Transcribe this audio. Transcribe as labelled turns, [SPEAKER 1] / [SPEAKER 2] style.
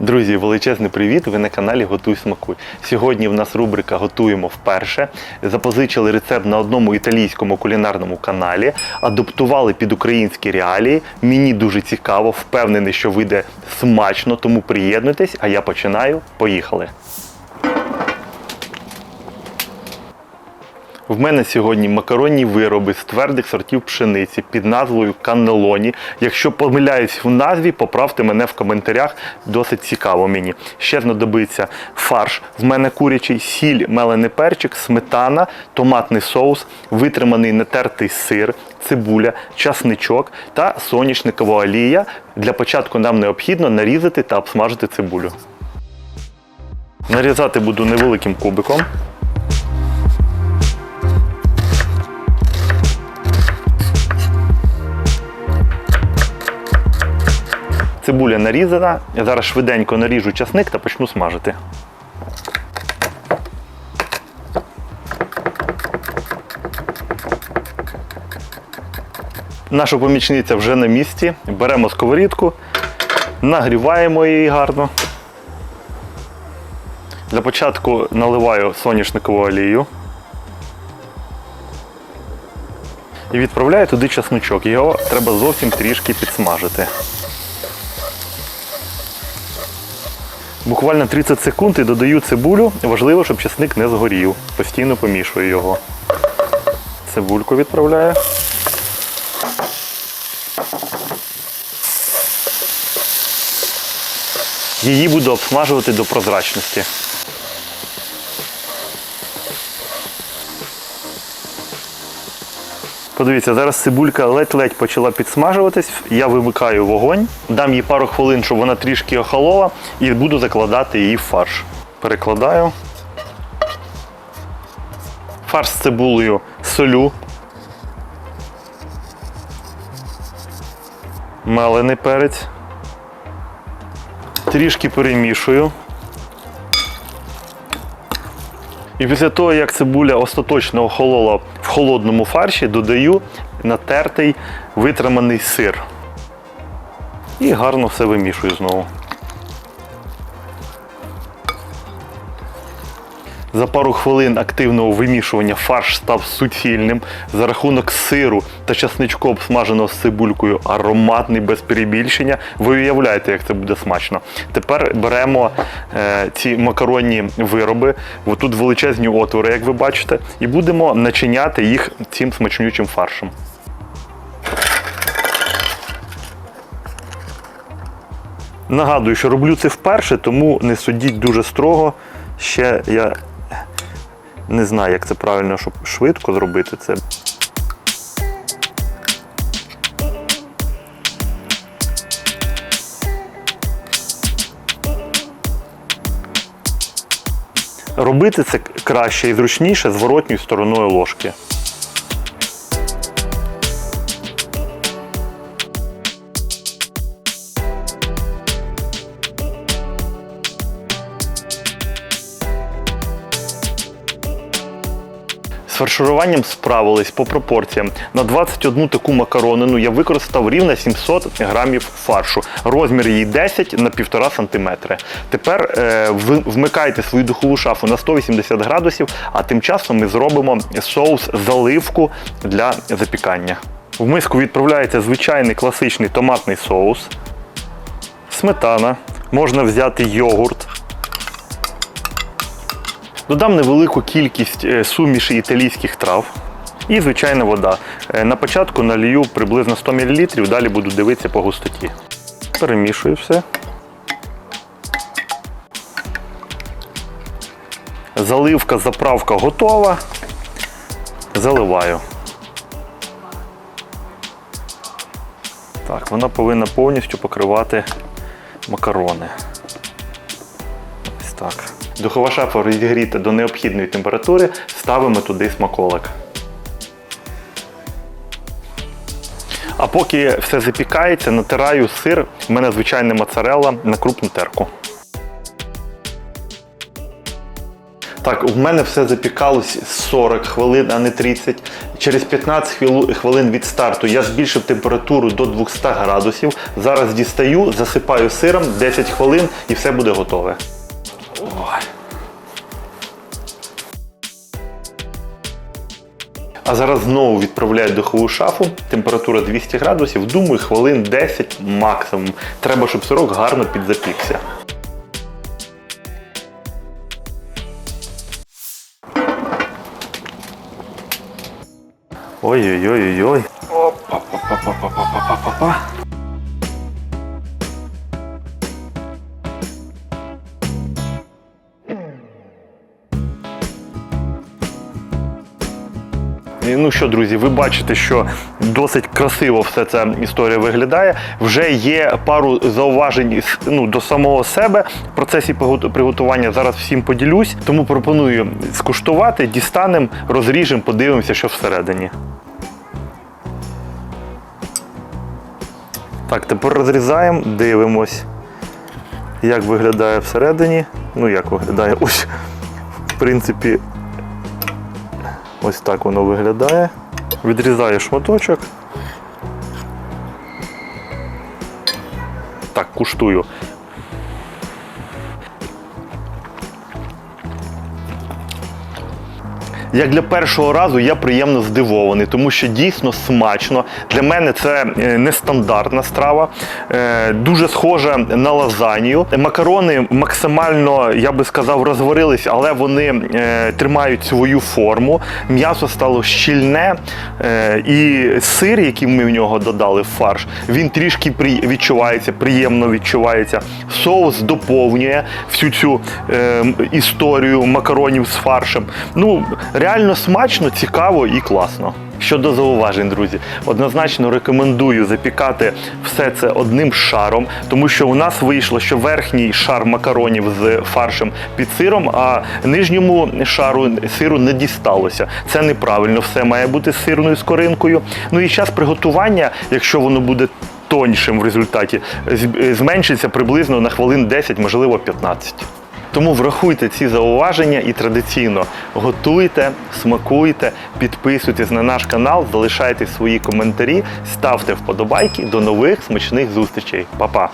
[SPEAKER 1] Друзі, величезний привіт! Ви на каналі Готуй Смакуй. Сьогодні в нас рубрика Готуємо вперше. Запозичили рецепт на одному італійському кулінарному каналі, адаптували під українські реалії. Мені дуже цікаво, впевнений, що вийде смачно, тому приєднуйтесь, а я починаю. Поїхали! В мене сьогодні макаронні вироби з твердих сортів пшениці під назвою каннелоні. Якщо помиляюсь в назві, поправте мене в коментарях. Досить цікаво мені. Ще знадобиться фарш. В мене курячий сіль, мелений перчик, сметана, томатний соус, витриманий натертий сир, цибуля, часничок та соняшникова олія. Для початку нам необхідно нарізати та обсмажити цибулю. Нарізати буду невеликим кубиком. Цибуля нарізана. Я зараз швиденько наріжу часник та почну смажити. Наша помічниця вже на місці. Беремо сковорідку, нагріваємо її гарно. Для початку наливаю соняшникову олію. І відправляю туди часничок. Його треба зовсім трішки підсмажити. Буквально 30 секунд і додаю цибулю. Важливо, щоб часник не згорів. Постійно помішую його. Цибульку відправляю. Її буду обсмажувати до прозрачності. Подивіться, зараз цибулька ледь-ледь почала підсмажуватись. Я вимикаю вогонь, дам їй пару хвилин, щоб вона трішки охолола, і буду закладати її в фарш. Перекладаю. Фарш з цибулею солю. Мелений перець. Трішки перемішую. І після того, як цибуля остаточно охолола холодному фарші, додаю натертий витриманий сир. І гарно все вимішую знову. За пару хвилин активного вимішування фарш став суцільним. За рахунок сиру та часничку обсмаженого з цибулькою ароматний без перебільшення. Ви уявляєте, як це буде смачно. Тепер беремо е, ці макаронні вироби, тут величезні отвори, як ви бачите, і будемо начиняти їх цим смачнючим фаршем. Нагадую, що роблю це вперше, тому не судіть дуже строго. Ще я не знаю, як це правильно, щоб швидко зробити це. Робити це краще і зручніше зворотньою стороною ложки. Фаршируванням справились по пропорціям. На 21 таку макаронину я використав рівно 700 грамів фаршу. Розмір її 10 на 1,5 см. Тепер е, вмикайте свою духову шафу на 180 градусів, а тим часом ми зробимо соус заливку для запікання. В миску відправляється звичайний класичний томатний соус, сметана, можна взяти йогурт. Додам невелику кількість е, суміші італійських трав і звичайна вода. Е, На початку налью приблизно 100 мл, далі буду дивитися по густоті. Перемішую все. Заливка, заправка готова. Заливаю. Так, вона повинна повністю покривати макарони. Ось так. Духова шафа розігріта до необхідної температури, ставимо туди смаколик. А поки все запікається, натираю сир, в мене звичайна моцарелла на крупну терку. Так, у мене все запікалось 40 хвилин, а не 30. Через 15 хвилин від старту я збільшив температуру до 200 градусів. Зараз дістаю, засипаю сиром 10 хвилин і все буде готове. Ой. А зараз знову відправляю духову шафу. Температура 200 градусів. Думаю, хвилин 10 максимум. Треба, щоб сирок гарно підзапікся. Ой-ой-ой-ой. Опа-па-па-па-па-па-па-па. Ну що, друзі, ви бачите, що досить красиво все ця історія виглядає. Вже є пару зауважень ну, до самого себе в процесі приготування. Зараз всім поділюсь. Тому пропоную скуштувати, дістанемо, розріжемо, подивимося, що всередині. Так, тепер розрізаємо, дивимось, як виглядає всередині. Ну, як виглядає. Ось, в принципі, ось так воно виглядає. Відрізаю шматочок. Так, куштую. Як для першого разу я приємно здивований, тому що дійсно смачно. Для мене це е, нестандартна страва, е, дуже схожа на лазанью. Макарони максимально, я би сказав, розварились, але вони е, тримають свою форму. М'ясо стало щільне, і сир, який ми в нього додали фарш, він трішки відчувається, приємно відчувається. Соус доповнює всю цю історію макаронів з фаршем. Ну, реально смачно, цікаво і класно. Щодо зауважень, друзі, однозначно рекомендую запікати все це одним шаром, тому що у нас вийшло, що верхній шар макаронів з фаршем під сиром, а нижньому шару сиру не дісталося. Це неправильно, все має бути з сирною скоринкою. Ну і час приготування, якщо воно буде тоньшим в результаті, зменшиться приблизно на хвилин 10, можливо 15. Тому врахуйте ці зауваження і традиційно готуйте, смакуйте, підписуйтесь на наш канал, залишайте свої коментарі, ставте вподобайки. До нових смачних зустрічей. Па-па!